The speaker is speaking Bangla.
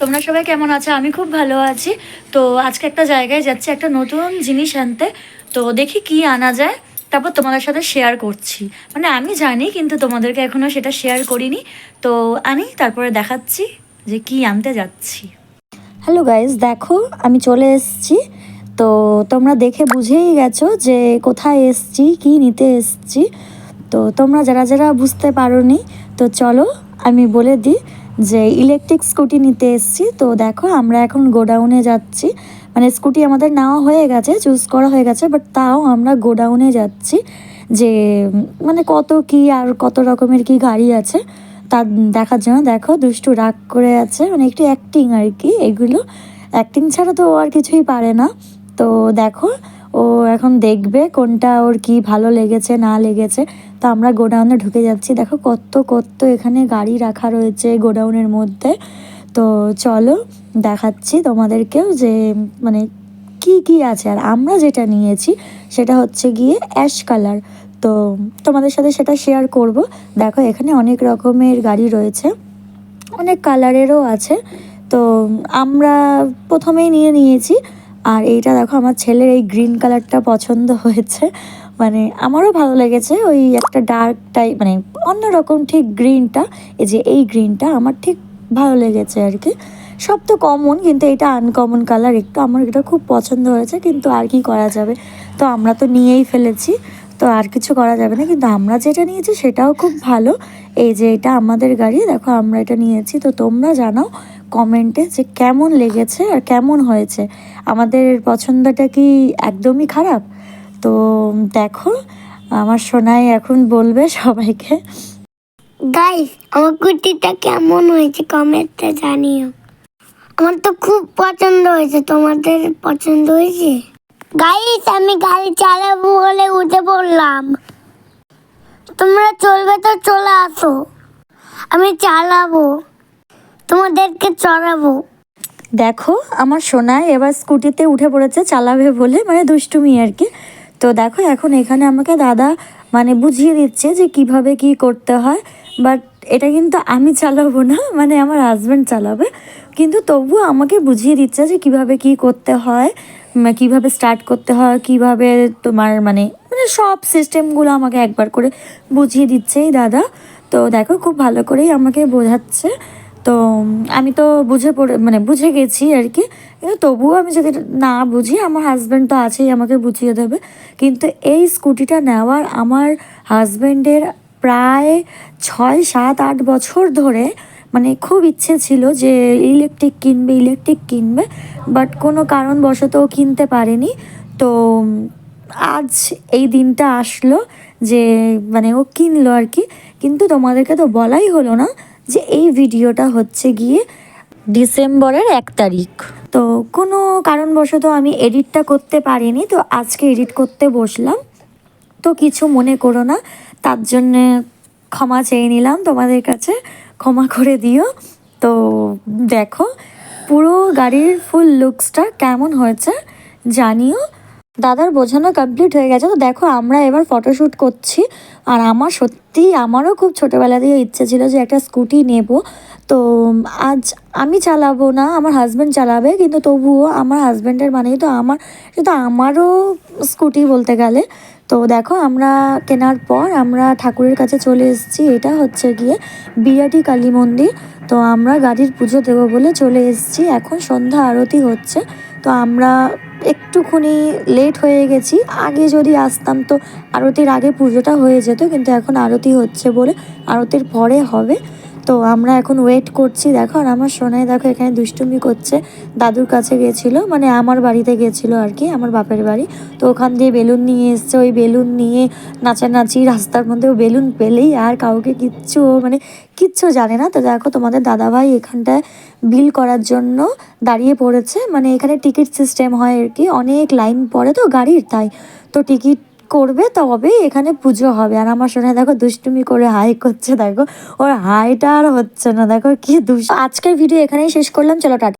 তোমরা সবাই কেমন আছো? আমি খুব ভালো আছি। তো আজকে একটা জায়গায় যাচ্ছি, একটা নতুন জিনিস আনতে। তো দেখি কি আনা যায়। তারপর তোমাদের সাথে শেয়ার করছি। মানে আমি জানি, কিন্তু তোমাদেরকে এখনও সেটা শেয়ার করিনি। তো আনি, তারপরে দেখাচ্ছি যে কি আনতে যাচ্ছি। হ্যালো গাইজ দেখো, আমি চলে এসেছি। তো তোমরা দেখে বুঝেই গেছো যে কোথায় এসছি, কি নিতে এসছি। তো তোমরা যারা যারা বুঝতে পারোনি, তো চলো আমি বলে দিই। যে ইলেকট্রিক স্কুটি নিতে এসছি, তো দেখো আমরা এখন গোডাউনে যাচ্ছি। মানে স্কুটি আমাদের নেওয়া হয়ে গেছে চুজ করা হয়ে গেছে বাট তাও আমরা গোডাউনে যাচ্ছি যে মানে কত কি আর কত রকমের কি গাড়ি আছে তা দেখার জন্য দেখো দুষ্টু রাগ করে আছে মানে একটু অ্যাক্টিং আর কি, এগুলো। অ্যাক্টিং ছাড়া তো আর কিছুই পারে না। তো দেখো ও এখন দেখবে কোনটা ওর কি ভালো লেগেছে, না লেগেছে। তো আমরা গোডাউনে ঢুকে যাচ্ছি। দেখো কত কত এখানে গাড়ি রাখা রয়েছে গোডাউনের মধ্যে। তো চলো দেখাচ্ছি তোমাদেরকেও যে মানে কি কি আছে। আর আমরা যেটা নিয়েছি সেটা হচ্ছে গিয়ে অ্যাশ কালার। তো তোমাদের সাথে সেটা শেয়ার করব। দেখো এখানে অনেক রকমের গাড়ি রয়েছে। অনেক কালারেরও আছে। তো আমরা প্রথমেই নিয়ে নিয়েছি। আর এইটা দেখো, আমার ছেলের এই গ্রিন কালারটা পছন্দ হয়েছে। মানে আমারও ভালো লেগেছে, ওই একটা ডার্ক টাইপ মানে অন্যরকম ঠিক গ্রিনটা এই যে এই গ্রিনটা আমার ঠিক ভালো লেগেছে আর কি। সব তো কমন কিন্তু এটা আনকমন কালার একটু আমার এটা খুব পছন্দ হয়েছে, কিন্তু আর কি করা যাবে? তো আমরা তো নিয়েই ফেলেছি, তো আর কিছু করা যাবে না, কিন্তু আমরা যেটা নিয়েছি সেটাও খুব ভালো। এই যে এটা আমাদের গাড়ি, দেখো আমরা এটা নিয়েছি, তো তোমরা জানাও কমেন্টে যে কেমন লেগেছে আর কেমন হয়েছে। আমাদের পছন্দটা কি একদমই খারাপ? তো দেখো, আমার সোনাই এখন বলবে সবাইকে। গাইস আমার কুর্তিটা কেমন হয়েছে কমেন্টে জানিও। আমার তো খুব পছন্দ হয়েছে। তোমাদের পছন্দ হয়েছে? গাইস আমি গাড়ি চালাবো বলে উঠে পড়লাম। তোমরা চলবে তো চলে আসো। আমি চালাবো। তোমাদেরকে চড়াবো। দেখো, আমার সোনায় এবার স্কুটিতে উঠে পড়েছে, চালাবে বলে মানে দুষ্টুমি আর কি। তো দেখো, এখন এখানে আমাকে দাদা মানে বুঝিয়ে দিচ্ছে যে কীভাবে কি করতে হয়। বাট এটা কিন্তু আমি চালাবো না মানে আমার হাজব্যান্ড চালাবে। কিন্তু তবুও আমাকে বুঝিয়ে দিচ্ছে যে কীভাবে কি করতে হয় কীভাবে স্টার্ট করতে হয়, কীভাবে তোমার মানে মানে সব সিস্টেমগুলো আমাকে একবার করে বুঝিয়ে দিচ্ছে এই দাদা। তো দেখো, খুব ভালো করেই আমাকে বোঝাচ্ছে। তো আমি তো বুঝে পড়ে মানে বুঝে গেছি আর কি। কিন্তু তবুও আমি যদি না বুঝি, আমার হাজব্যান্ড তো আছেই, আমাকে বুঝিয়ে দেবে। কিন্তু এই স্কুটিটা নেওয়ার আমার হাজব্যান্ডের প্রায় ছয়, সাত, আট বছর ধরে মানে খুব ইচ্ছে ছিল যে ইলেকট্রিক কিনবে ইলেকট্রিক কিনবে। বাট কোনো কারণবশত কিনতে পারেনি। তো আজ এই দিনটা আসলো যে মানে ও কিনলো আর কি। কিন্তু তোমাদেরকে তো বলাই হলো না। যে এই ভিডিওটা হচ্ছে গিয়ে ডিসেম্বরের এক তারিখ। তো কোনো কারণবশত আমি এডিটটা করতে পারিনি তো আজকে এডিট করতে বসলাম। তো কিছু মনে করো না তার জন্যে ক্ষমা চেয়ে নিলাম তোমাদের কাছে ক্ষমা করে দিও। তো দেখো পুরো গাড়ির ফুল লুকসটা কেমন হয়েছে জানিও। দাদার বোঝানো কমপ্লিট হয়ে গেছে। তো দেখো, আমরা এবার ফটোশ্যুট করছি। আর আমার সত্যি আমারও খুব ছোটোবেলা দিয়ে ইচ্ছে ছিল যে একটা স্কুটি নেব। তো আজ আমি চালাবো না, আমার হাজব্যান্ড চালাবে, কিন্তু তবুও আমার হাজব্যান্ডের মানেই তো আমার, কিন্তু আমারও স্কুটি বলতে গেলে। তো দেখো, আমরা কেনার পর আমরা ঠাকুরের কাছে চলে এসেছি। এটা হচ্ছে গিয়ে বিরাটি কালী মন্দির। তো আমরা গাড়ির পুজো দেবো বলে চলে এসেছি। এখন সন্ধ্যা আরতি হচ্ছে। তো আমরা একটুখানি লেট হয়ে গেছি। আগে যদি আসতাম তো আরতির আগে পুজোটা হয়ে যেত, কিন্তু এখন আরতি হচ্ছে বলে আরতির পরে হবে। তো আমরা এখন ওয়েট করছি, দেখো, আর আমার সোনাই দেখো এখানে দুষ্টুমি করছে। দাদুর কাছে গেছিল মানে আমার বাড়িতে গেছিল আর কি, আমার বাপের বাড়ি। তো ওখান দিয়ে বেলুন নিয়ে এসছে, ওই বেলুন নিয়ে নাচানাচি, রাস্তার মধ্যে ও বেলুন পেলেই আর কাউকে কিচ্ছু মানে কিচ্ছু জানে না। তো দেখো, তোমাদের দাদাভাই এখানটায় বিল করার জন্য দাঁড়িয়ে পড়েছে। মানে এখানে টিকিট সিস্টেম হয় আর কি, অনেক লাইন পড়ে তো গাড়ির, তাই। তো টিকিট করবে তবে এখানে পুজো হবে। আর আমার সোনায় দেখো দুষ্টুমি করে হাই করছে, দেখো। ওর হাইটা আর হচ্ছে না, দেখো কি দুষ্ট। আজকের ভিডিও এখানেই শেষ করলাম, চলো টাটা।